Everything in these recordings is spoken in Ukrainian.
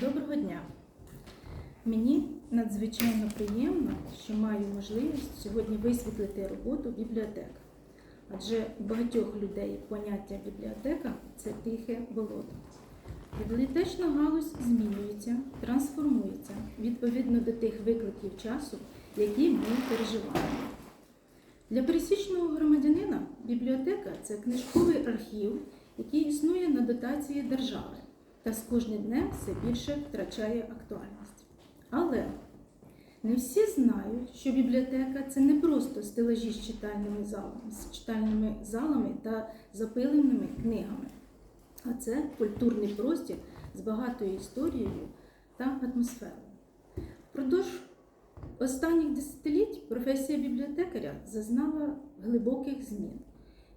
Доброго дня! Мені надзвичайно приємно, що маю можливість сьогодні висвітлити роботу бібліотек. Адже у багатьох людей поняття бібліотека це тихе болото. Бібліотечна галузь змінюється, трансформується відповідно до тих викликів часу, які ми переживаємо. Для пересічного громадянина бібліотека це книжковий архів, який існує на дотації держави та з кожним днем все більше втрачає актуальність. Але не всі знають, що бібліотека це не просто стелажі з читальними залами, з читальними залами та запиленими книгами, а це культурний простір з багатою історією та атмосферою. Впродовж останніх десятиліть професія бібліотекаря зазнала глибоких змін.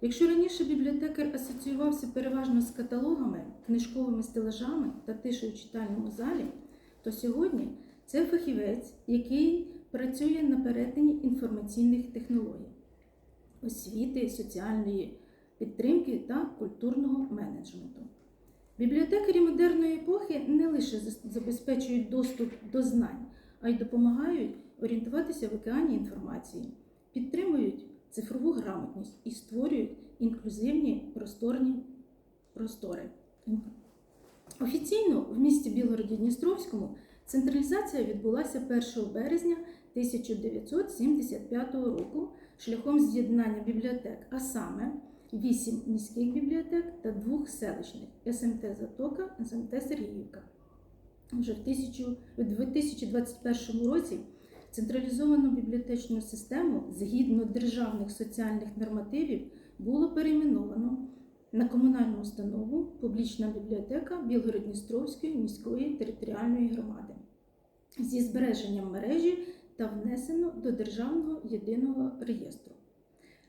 Якщо раніше бібліотекар асоціювався переважно з каталогами, книжковими стелажами та тишею в читальному залі, то сьогодні це фахівець, який працює на перетині інформаційних технологій, освіти, соціальної підтримки та культурного менеджменту. Бібліотекарі модерної епохи не лише забезпечують доступ до знань, а й допомагають орієнтуватися в океані інформації, підтримують цифрову грамотність і створюють інклюзивні просторні простори. Офіційно в місті Білгороді-Дністровському централізація відбулася 1 березня 1975 року шляхом з'єднання бібліотек, а саме 8 міських бібліотек та двох селищних СМТ Затока, СМТ Сергіївка. Вже в 2021 році Централізовану бібліотечну систему згідно державних соціальних нормативів було перейменовано на комунальну установу Публічна бібліотека Білгород-Дністровської міської територіальної громади зі збереженням мережі та внесено до Державного єдиного реєстру.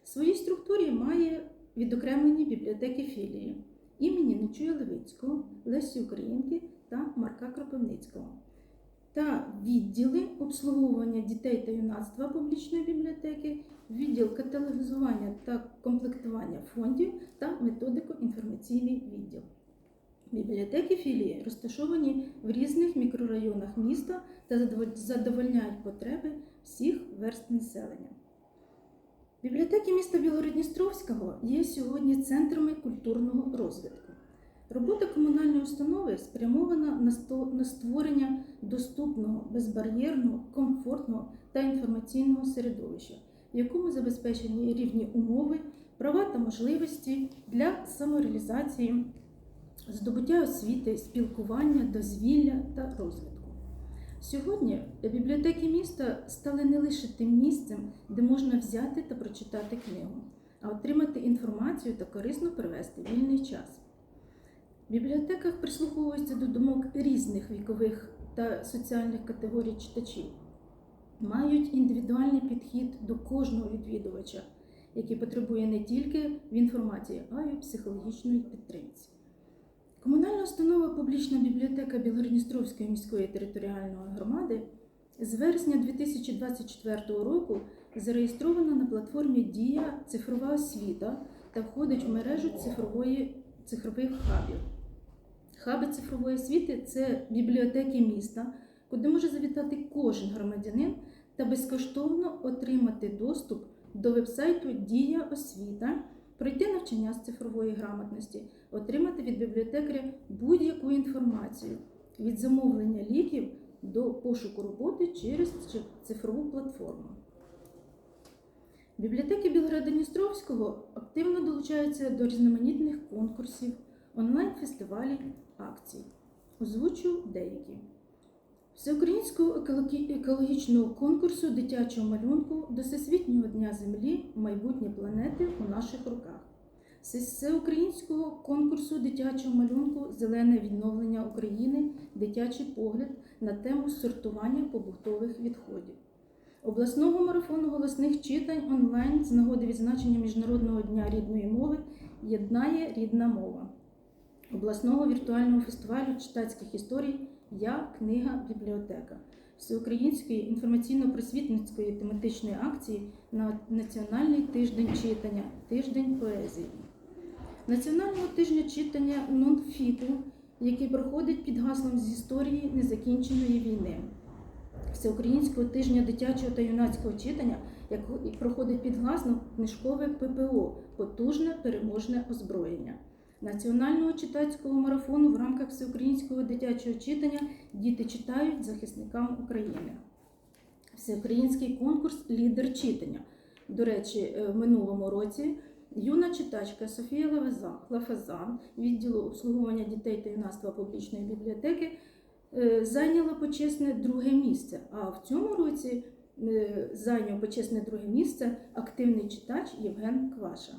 В своїй структурі має відокремлені бібліотеки філії імені Нечуя Левицького, Лесі Українки та Марка Кропивницького та відділи обслуговування дітей та юнацтва публічної бібліотеки, відділ каталогізування та комплектування фондів та методико-інформаційний відділ. Бібліотеки філії розташовані в різних мікрорайонах міста та задовольняють потреби всіх верст населення. Бібліотеки міста Білгородністровського є сьогодні центрами культурного розвитку. Робота комунальної установи спрямована на створення доступного, безбар'єрного, комфортного та інформаційного середовища, в якому забезпечені рівні умови, права та можливості для самореалізації, здобуття освіти, спілкування, дозвілля та розвитку. Сьогодні бібліотеки міста стали не лише тим місцем, де можна взяти та прочитати книгу, а отримати інформацію та корисно провести вільний час. В бібліотеках прислуховуються до думок різних вікових та соціальних категорій читачів, мають індивідуальний підхід до кожного відвідувача, який потребує не тільки в інформації, а й у психологічної підтримці. Комунальна установа Публічна бібліотека Білгородністровської міської територіальної громади з вересня 2024 року зареєстрована на платформі Дія цифрова освіта та входить в мережу цифрової, цифрових хабів. Хаби цифрової освіти це бібліотеки міста, куди може завітати кожен громадянин та безкоштовно отримати доступ до вебсайту Дія освіта, пройти навчання з цифрової грамотності, отримати від бібліотекаря будь-яку інформацію від замовлення ліків до пошуку роботи через цифрову платформу. Бібліотеки Білгорода-Дністровського активно долучаються до різноманітних конкурсів, онлайн-фестивалів акцій. Озвучу деякі. Всеукраїнського екологічного конкурсу дитячого малюнку до Всесвітнього дня Землі майбутнє планети у наших руках. Всеукраїнського конкурсу дитячого малюнку Зелене відновлення України, дитячий погляд на тему сортування побутових відходів. Обласного марафону голосних читань онлайн з нагоди відзначення Міжнародного дня рідної мови єднає рідна мова обласного віртуального фестивалю читацьких історій Я книга бібліотека, всеукраїнської інформаційно-просвітницької тематичної акції на Національний тиждень читання, тиждень поезії, Національного тижня читання Нонфіту який проходить під гаслом з історії незакінченої війни. Всеукраїнського тижня дитячого та юнацького читання, який проходить під гаслом книжкове ППО потужне переможне озброєння. Національного читацького марафону в рамках всеукраїнського дитячого читання Діти читають захисникам України. Всеукраїнський конкурс Лідер читання. До речі, е, в минулому році юна читачка Софія Лафазан відділу обслуговування дітей та юнацтва публічної бібліотеки е, зайняла почесне друге місце. А в цьому році е, зайняв почесне друге місце активний читач Євген Кваша.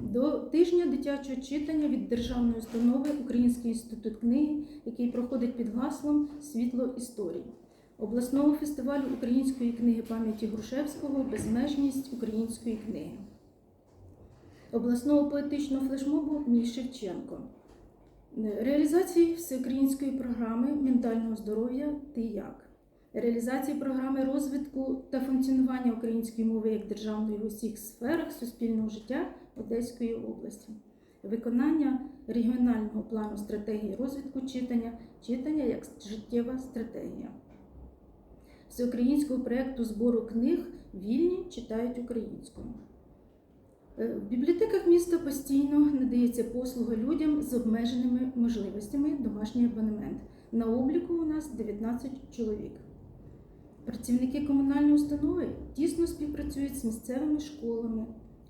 До тижня дитячого читання від державної установи Український інститут книги, який проходить під гаслом Світло історії, обласного фестивалю української книги пам'яті Грушевського Безмежність української книги, обласного поетичного флешмобу Мій Шевченко, реалізації всеукраїнської програми ментального здоров'я Ти як. Реалізації програми розвитку та функціонування української мови як державної в усіх сферах суспільного життя Одеської області, виконання регіонального плану стратегії розвитку читання, читання як життєва стратегія, всеукраїнського проєкту збору книг Вільні читають українською. Е, В бібліотеках міста постійно надається послуга людям з обмеженими можливостями домашній абонемент. На обліку у нас 19 чоловік. Працівники комунальної установи тісно співпрацюють з місцевими школами,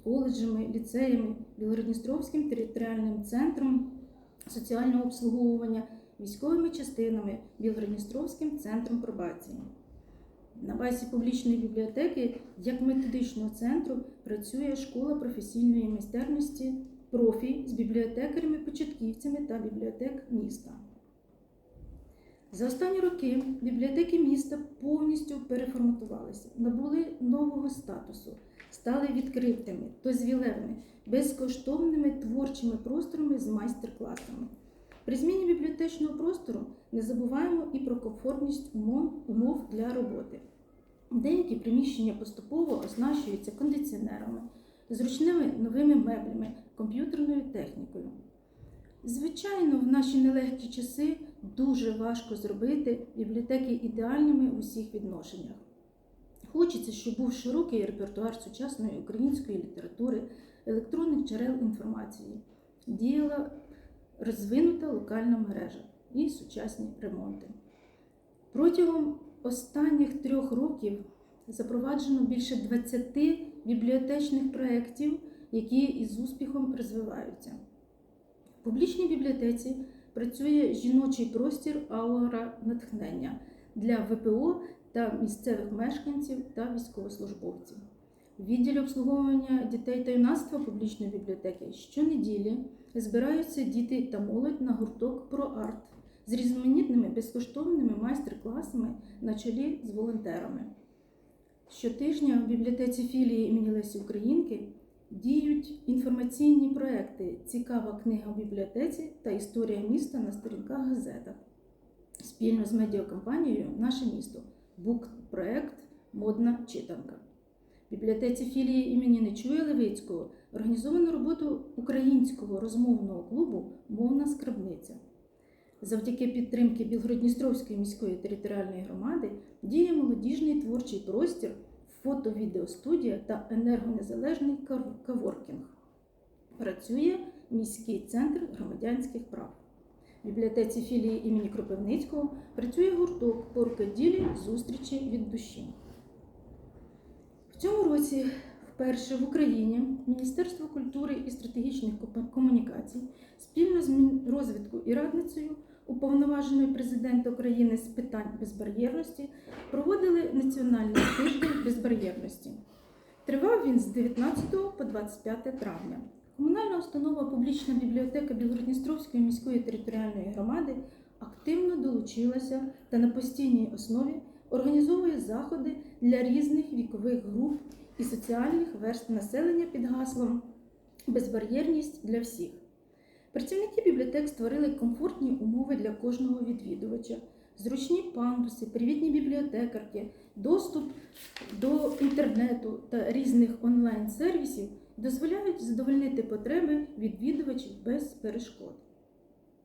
коледжами, ліцеями, Білгородністровським територіальним центром соціального обслуговування, військовими частинами, Білгородністровським центром пробації. На базі публічної бібліотеки як методичного центру працює школа професійної майстерності профі з бібліотекарями-початківцями та бібліотек міста. За останні роки бібліотеки міста повністю переформатувалися, набули нового статусу, стали відкритими, дозвілевими, безкоштовними творчими просторами з майстер-класами. При зміні бібліотечного простору не забуваємо і про комфортність умов, для роботи. Деякі приміщення поступово оснащуються кондиціонерами, зручними новими меблями, комп'ютерною технікою. Звичайно, в наші нелегкі часи дуже важко зробити бібліотеки ідеальними в усіх відношеннях. Хочеться, щоб був широкий репертуар сучасної української літератури, електронних джерел інформації, діяла розвинута локальна мережа і сучасні ремонти. Протягом останніх трьох років запроваджено більше 20 бібліотечних проєктів, які із успіхом розвиваються. В публічній бібліотеці працює жіночий простір аура натхнення для ВПО та місцевих мешканців та військовослужбовців. Відділі обслуговування дітей та юнацтва публічної бібліотеки щонеділі збираються діти та молодь на гурток про арт з різноманітними безкоштовними майстер-класами на чолі з волонтерами. Щотижня в бібліотеці філії імені Лесі Українки діють інформаційні проекти Цікава книга в бібліотеці та історія міста на сторінках газетах спільно з медіакомпанією Наше місто Бук-проект Модна читанка. В бібліотеці філії імені Нечуя Левицького організовано роботу українського розмовного клубу Мовна скарбниця. Завдяки підтримки Білгородністровської міської територіальної громади діє молодіжний творчий простір, фото-відеостудія та енергонезалежний каворкінг. Працює міський центр громадянських прав. В бібліотеці філії імені Кропивницького працює гурток по рукоділі зустрічі від душі. В цьому році вперше в Україні Міністерство культури і стратегічних комунікацій спільно з Мінрозвитку і радницею уповноваженою президента України з питань безбар'єрності проводили національний тиждень безбар'єрності. Тривав він з 19 по 25 травня. Комунальна установа Публічна бібліотека Білгородністровської міської територіальної громади активно долучилася та на постійній основі організовує заходи для різних вікових груп і соціальних верств населення під гаслом Безбар'єрність для всіх. Працівники бібліотек створили комфортні умови для кожного відвідувача, зручні пандуси, привітні бібліотекарки, доступ до інтернету та різних онлайн-сервісів дозволяють задовольнити потреби відвідувачів без перешкод.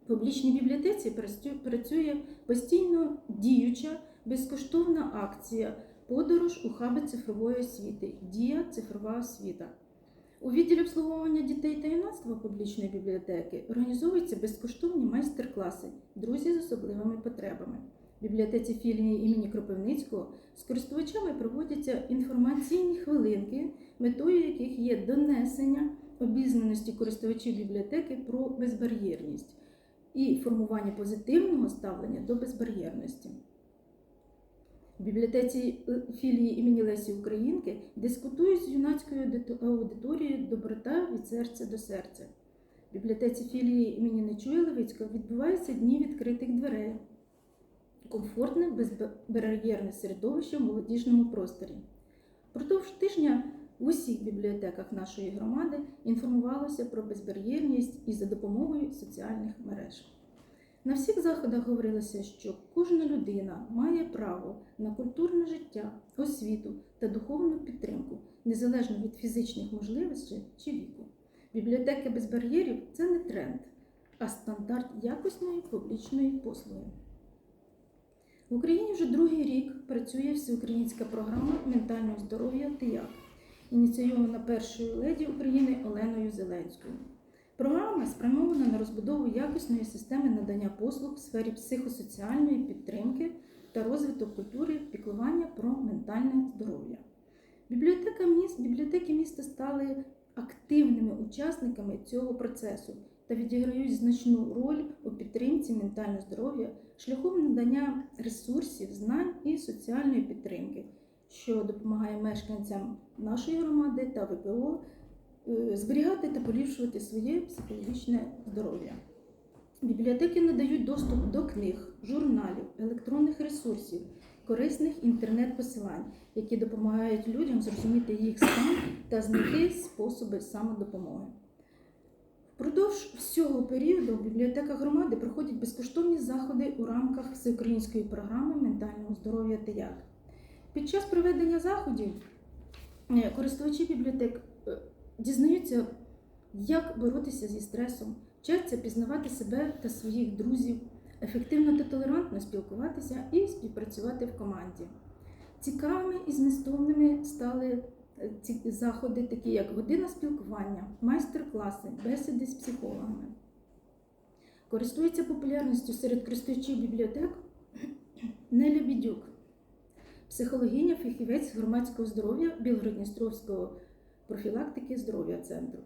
публічній бібліотеці працює постійно діюча безкоштовна акція Подорож у хаби цифрової освіти Дія цифрова освіта. У відділі обслуговування дітей та юнацтва публічної бібліотеки організовуються безкоштовні майстер-класи Друзі з особливими потребами. В бібліотеці філії імені Кропивницького з користувачами проводяться інформаційні хвилинки, метою яких є донесення обізнаності користувачів бібліотеки про безбар'єрність і формування позитивного ставлення до безбар'єрності. В бібліотеці філії імені Лесі Українки дискутують з юнацькою аудиторією доброта від серця до серця. В бібліотеці філії імені Нечуя Левицького відбуваються дні відкритих дверей, комфортне безбар'єрне середовище в молодіжному просторі. Продовж тижня в усіх бібліотеках нашої громади інформувалося про безбар'єрність і за допомогою соціальних мереж. На всіх заходах говорилося, що кожна людина має право на культурне життя, освіту та духовну підтримку, незалежно від фізичних можливостей чи віку. Бібліотеки без бар'єрів це не тренд, а стандарт якісної публічної послуги. В Україні вже другий рік працює всеукраїнська програма ментального здоров'я ТИЯК, ініційована першою леді України Оленою Зеленською. Програма спрямована на розбудову якісної системи надання послуг в сфері психосоціальної підтримки та розвиток культури піклування про ментальне здоров'я. Бібліотека міст, бібліотеки міста стали активними учасниками цього процесу та відіграють значну роль у підтримці ментального здоров'я шляхом надання ресурсів, знань і соціальної підтримки, що допомагає мешканцям нашої громади та ВПО зберігати та поліпшувати своє психологічне здоров'я. Бібліотеки надають доступ до книг, журналів, електронних ресурсів, корисних інтернет-посилань, які допомагають людям зрозуміти їх стан та знайти способи самодопомоги. Впродовж всього періоду в бібліотеках громади проходять безкоштовні заходи у рамках всеукраїнської програми ментального здоров'я ТИЯК. Під час проведення заходів е, користувачі бібліотек е, дізнаються, як боротися зі стресом, вчаться пізнавати себе та своїх друзів, ефективно та толерантно спілкуватися і співпрацювати в команді. Цікавими і змістовними стали е, ці заходи, такі як година спілкування, майстер-класи, бесіди з психологами. Користується популярністю серед користувачів бібліотек Неля Бідюк, психологиня, фахівець громадського здоров'я Білгородністровського профілактики здоров'я центру.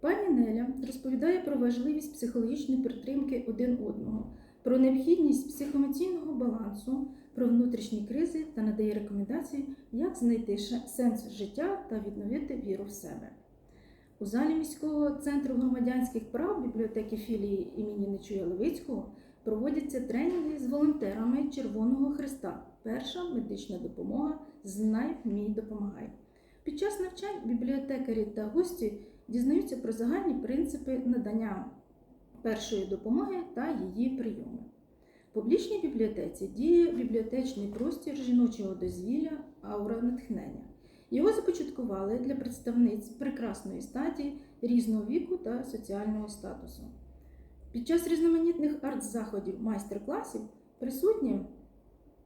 Пані Неля розповідає про важливість психологічної підтримки один одного, про необхідність психоемоційного балансу, про внутрішні кризи та надає рекомендації, як знайти сенс життя та відновити віру в себе. У залі міського центру громадянських прав бібліотеки філії імені Нечуя Левицького проводяться тренінги з волонтерами Червоного Христа. Перша медична допомога Знай, вмій, допомагай. Під час навчань бібліотекарі та гості дізнаються про загальні принципи надання першої допомоги та її прийоми. В публічній бібліотеці діє бібліотечний простір жіночого дозвілля аура натхнення. Його започаткували для представниць прекрасної статі різного віку та соціального статусу. Під час різноманітних арт-заходів майстер-класів присутні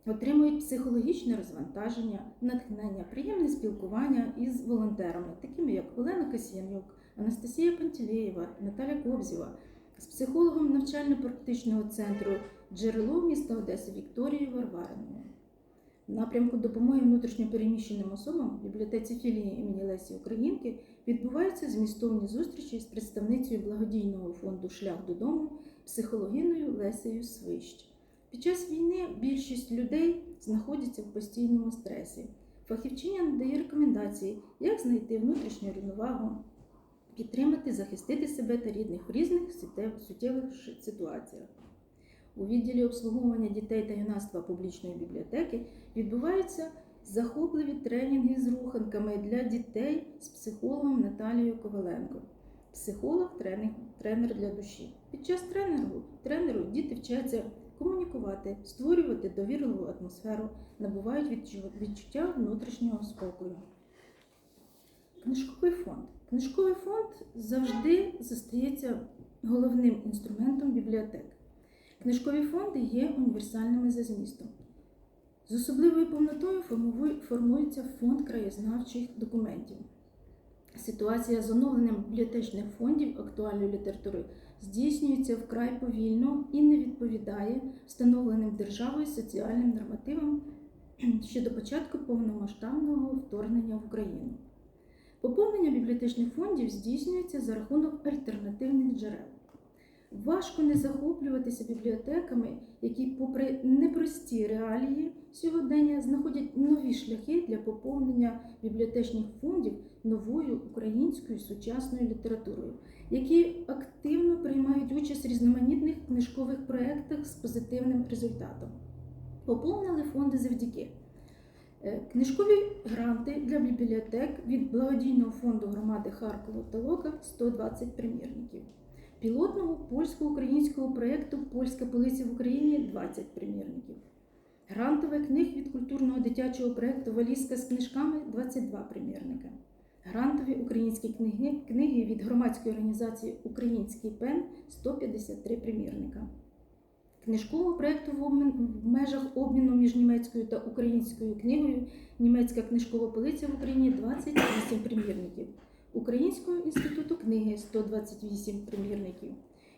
отримують психологічне розвантаження, натхнення, приємне спілкування із волонтерами, такими як Олена Касьянюк, Анастасія Пантелеєва, Наталя Кобзєва, з психологом навчально-практичного центру джерело міста Одеси Вікторією Варвариною. В напрямку допомоги внутрішньопереміщеним особам в бібліотеці філії імені Лесі Українки відбуваються змістовні зустрічі з представницею благодійного фонду Шлях додому психологиною Лесею Свищ. Під час війни більшість людей знаходяться в постійному стресі. Фахівчиня надає рекомендації, як знайти внутрішню рівновагу, підтримати, захистити себе та рідних в різних суттєвих ситуаціях. У відділі обслуговування дітей та юнацтва публічної бібліотеки відбуваються захопливі тренінги з руханками для дітей з психологом Наталією Коваленко. Психолог, тренер, для душі. Під час тренеру, тренеру діти вчаться комунікувати, створювати довірливу атмосферу, набувають відчуття внутрішнього спокою. Книжковий фонд. Книжковий фонд завжди зостається головним інструментом бібліотек. Книжкові фонди є універсальними за змістом. З особливою повнотою формується фонд краєзнавчих документів. Ситуація з оновленням бібліотечних фондів актуальної літератури здійснюється вкрай повільно і не відповідає встановленим державою соціальним нормативам щодо початку повномасштабного вторгнення в Україну. Поповнення бібліотечних фондів здійснюється за рахунок альтернативних джерел. Важко не захоплюватися бібліотеками, які, попри непрості реалії сьогодення, знаходять нові шляхи для поповнення бібліотечних фондів новою українською сучасною літературою, які активно приймають участь в різноманітних книжкових проєктах з позитивним результатом. Поповнили фонди завдяки е, книжкові гранти для бібліотек від благодійного фонду громади Харкова та Лока 120 примірників пілотного польсько-українського проєкту Польська полиця в Україні 20 примірників. Грантових книг від культурного дитячого проєкту Валізка з книжками 22 примірника. Грантові українські книги, книги від громадської організації Український пен 153 примірника. Книжкового проєкту в, обмін- в межах обміну між німецькою та українською книгою Німецька книжкова полиця в Україні 28 примірників. Українського інституту книги 128 примірників.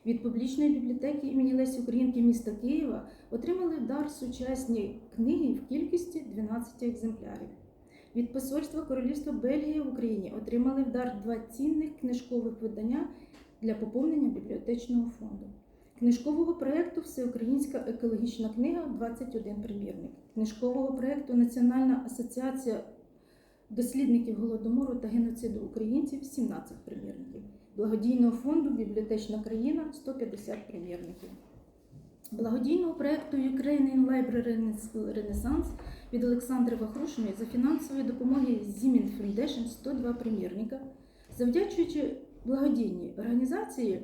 Від публічної бібліотеки імені Лесі Українки міста Києва отримали дар сучасні книги в кількості 12 екземплярів. Від посольства Королівства Бельгії в Україні отримали в дар два цінних книжкових видання для поповнення бібліотечного фонду. Книжкового проєкту Всеукраїнська екологічна книга 21 примірник. Книжкового проєкту Національна асоціація дослідників голодомору та геноциду українців 17 примірників. Благодійного фонду Бібліотечна країна 150 примірників. Благодійного проєкту Ukrainian Library Renaissance від Олександри Вахрушиної за фінансової допомоги Зімін Foundation 102 примірника. Завдячуючи благодійній організації,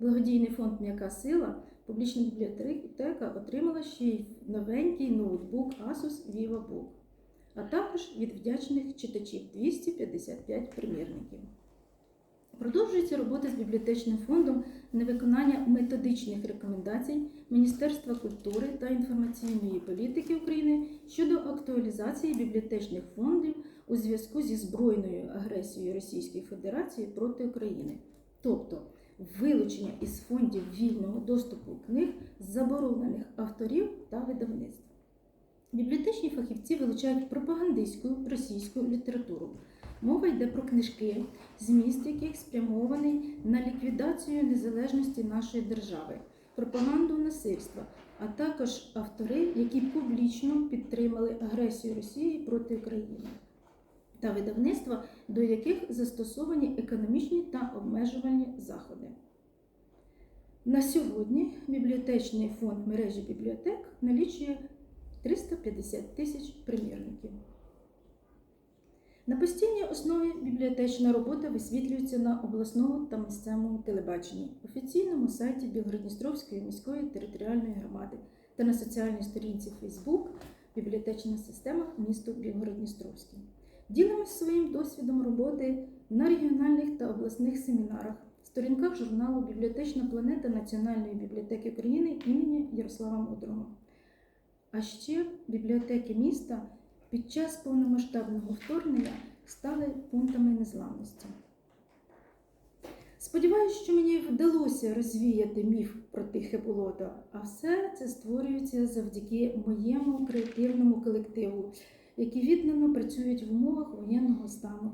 благодійний фонд М'яка сила, публічна бібліотека отримала ще й новенький ноутбук Asus VivaBook а також від вдячних читачів 255 примірників. Продовжується робота з бібліотечним фондом на виконання методичних рекомендацій Міністерства культури та інформаційної політики України щодо актуалізації бібліотечних фондів у зв'язку зі збройною агресією Російської Федерації проти України, тобто вилучення із фондів вільного доступу книг заборонених авторів та видавництв. Бібліотечні фахівці вилучають пропагандистську російську літературу. Мова йде про книжки, зміст яких спрямований на ліквідацію незалежності нашої держави, пропаганду насильства, а також автори, які публічно підтримали агресію Росії проти України, та видавництва, до яких застосовані економічні та обмежувальні заходи. На сьогодні бібліотечний фонд мережі бібліотек налічує 350 тисяч примірників. На постійній основі бібліотечна робота висвітлюється на обласному та місцевому телебаченні, офіційному сайті Білгородністровської міської територіальної громади та на соціальній сторінці Facebook Бібліотечна система місто Білгородністровський. Ділимось своїм досвідом роботи на регіональних та обласних семінарах, сторінках журналу Бібліотечна планета Національної бібліотеки України імені Ярослава Мудрого. А ще бібліотеки міста під час повномасштабного вторгнення стали пунктами незламності. Сподіваюсь, що мені вдалося розвіяти міф про тихе болото, а все це створюється завдяки моєму креативному колективу, які віддано працюють в умовах воєнного стану,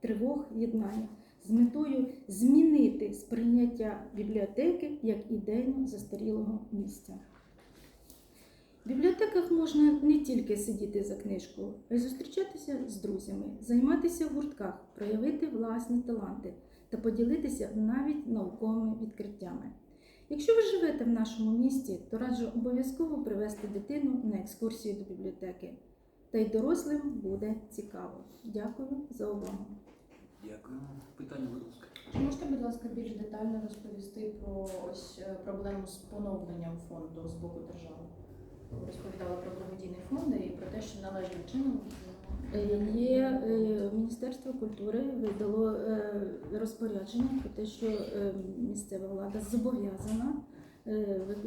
тривог, єднання з метою змінити сприйняття бібліотеки як ідейно застарілого місця. В бібліотеках можна не тільки сидіти за книжкою, а й зустрічатися з друзями, займатися в гуртках, проявити власні таланти та поділитися навіть науковими відкриттями. Якщо ви живете в нашому місті, то раджу обов'язково привезти дитину на екскурсію до бібліотеки. Та й дорослим буде цікаво. Дякую за увагу. Дякую. Питання, будь ласка. Чи можете, будь ласка, більш детально розповісти про ось е, проблему з поновленням фонду з боку держави? Ви розповідали про благодійний фонд і про те, що належним чином Е, Є е, Міністерство культури видало е, розпорядження про те, що місцева влада зобов'язана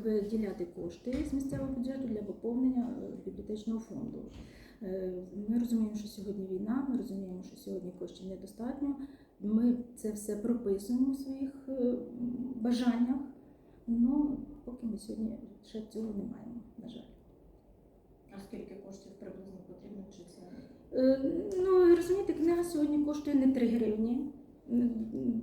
виділяти кошти з місцевого бюджету для поповнення бібліотечного фонду. Ми розуміємо, що сьогодні війна, ми розуміємо, що сьогодні коштів недостатньо. Ми це все прописуємо в своїх бажаннях. Ну, поки ми сьогодні ще цього не маємо, на жаль. А скільки коштів приблизно потрібно? Чи це Е, Ну, розумієте, книга сьогодні коштує не 3 гривні.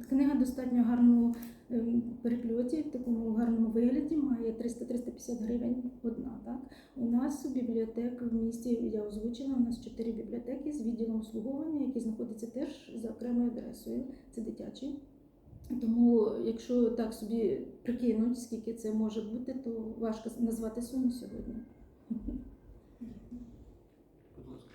Книга достатньо гарному ем, перепльоті, в такому гарному вигляді, має 300-350 гривень одна. Так? У нас бібліотек в місті, я озвучила, у нас 4 бібліотеки з відділом обслуговування, які знаходяться теж за окремою адресою. Це дитячий. Тому, якщо так собі прикинуть, скільки це може бути, то важко назвати суму сьогодні. Будь ласка.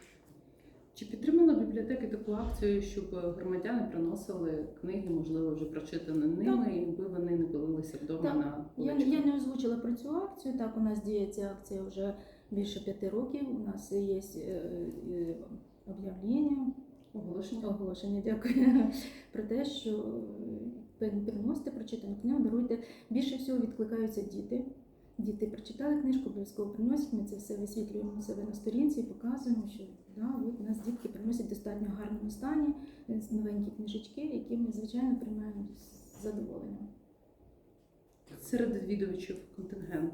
Чи підтримала бібліотеки таку акцію, щоб громадяни приносили книги, можливо, вже прочитані ними, і якби вони не пилилися вдома Так. на Я, я не озвучила про цю акцію. Так, у нас діє ця акція вже більше п'яти років. У нас є е, е, об'явлення, оголошення? оголошення, дякую, про те, що е, приносите прочитану книгу, даруйте. Більше всього відкликаються діти. Діти прочитали книжку, обов'язково приносять. Ми це все висвітлюємо у себе на сторінці і показуємо, що да, от у нас дітки приносять в достатньо гарному стані е, новенькі книжечки, які ми, звичайно, приймаємо з задоволенням. Серед відвідувачів контингент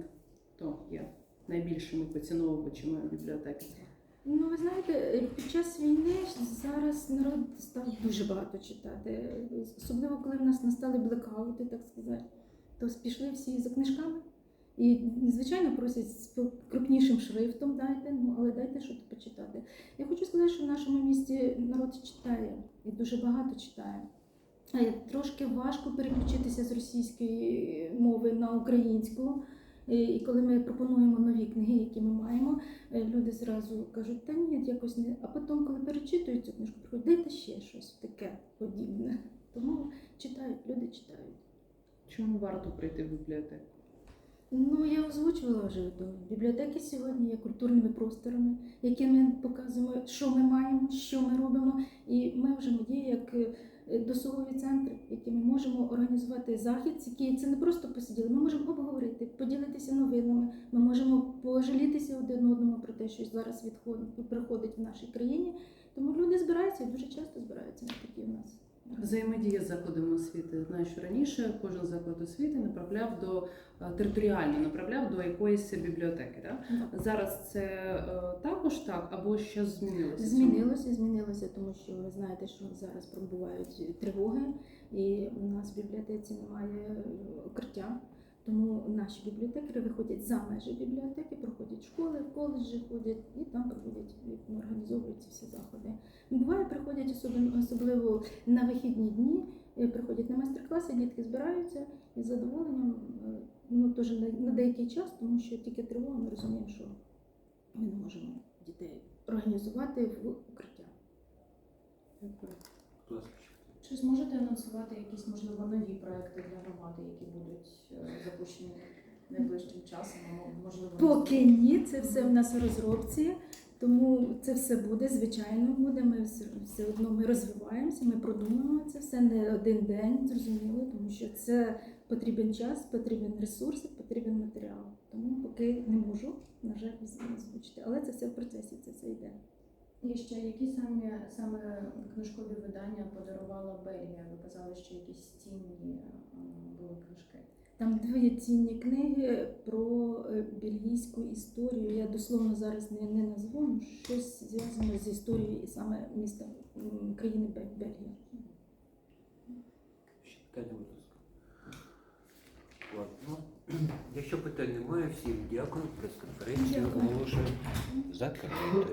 то є найбільшими поціновувачами бібліотеки. Ну, ви знаєте, під час війни зараз народ став дуже багато читати. Особливо, коли в нас настали блекаути, так сказати, то пішли всі за книжками. І, звичайно, просять з крупнішим шрифтом дайте, ну але дайте щось почитати. Я хочу сказати, що в нашому місті народ читає і дуже багато читає. Трошки важко переключитися з російської мови на українську. І коли ми пропонуємо нові книги, які ми маємо, Е, люди зразу кажуть, та ні, якось не. А потім, коли перечитують цю книжку, приходять, дайте ще щось таке подібне. Тому читають, люди читають. Чому варто прийти в бібліотеку? Ну, я озвучувала вже до бібліотеки сьогодні є культурними просторами, які ми показуємо, що ми маємо, що ми робимо. І ми вже діє як е, досугові центри, які ми можемо організувати захід, який це не просто посиділи. Ми можемо обговорити, поділитися новинами. Ми можемо пожалітися один одному про те, що зараз відходить, приходить в нашій країні. Тому люди збираються дуже часто збираються на такі у нас. Взаємодія з закладами освіти. Знаю, що раніше кожен заклад освіти направляв до е, територіально направляв до якоїсь бібліотеки. Так? Зараз це е, також так, або що змінилося? Змінилося, змінилося, тому що ви знаєте, що зараз пробувають тривоги, і у нас в бібліотеці немає е, укриття. Тому наші бібліотекарі виходять за межі бібліотеки, проходять школи, коледжі ходять і там проводять і організовують ці всі заходи. Буває, приходять особливо, особливо на вихідні дні, е, приходять на майстер-класи, дітки збираються і з задоволенням, е, ну теж на, на деякий час, тому що тільки тривога, ми розуміємо, що ми не можемо дітей організувати в укриття. Дякую. Чи зможете анонсувати якісь можливо нові проекти для громади, які будуть е, запущені найближчим часом? Можливо, Поки ні, це все в нас в розробці, тому це все буде, звичайно, буде. Ми все, все одно ми розвиваємося, ми продумуємо це все не один день, зрозуміло, тому що це потрібен час, потрібен ресурс, потрібен матеріал. Тому поки не можу, на жаль, озвучити. Але це все в процесі, це все йде. І ще які саме саме книжкові видання подарувала Бельгія? Ви казали, що якісь цінні е, були книжки. Там дві цінні книги про е, бельгійську історію. Я дословно зараз не, не назву, щось зв'язане з історією і саме міста країни Бе- Бельгія. Ще питання, будь ласка. Ладно. Якщо питань немає, всім дякую. Прес-конференцію оголошую закритою.